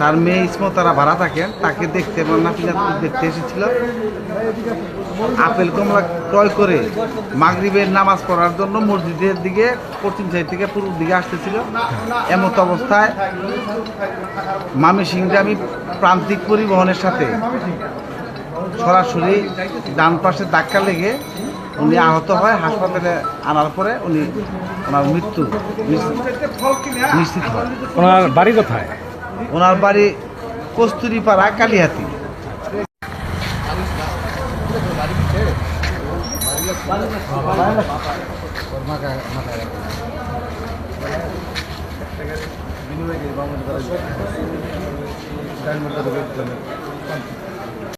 তার মেয়ে ইসমত তারা ভাড়া থাকেন তাকে দেখতে নাতিনাতনি দেখতে এসেছিল। আপেল কমলা ক্রয় করে মাগরিবের নামাজ পড়ার জন্য মসজিদের দিকে, পশ্চিম সাইড থেকে পূর্ব দিকে আসতেছিল। এমত অবস্থায় মামি সিংহে আমি প্রান্তিক পরিবহনের সাথে সরাসরি ডান পাশে ধাক্কা লেগে উনি আহত হয়। হাসপাতালে আনার পরে উনি ওনার মৃত্যু নিশ্চিত হয়। ওনার বাড়ি কোথায়? ওনার বাড়ি কস্তুরিপাড়া কালিহাতি। বিনিময়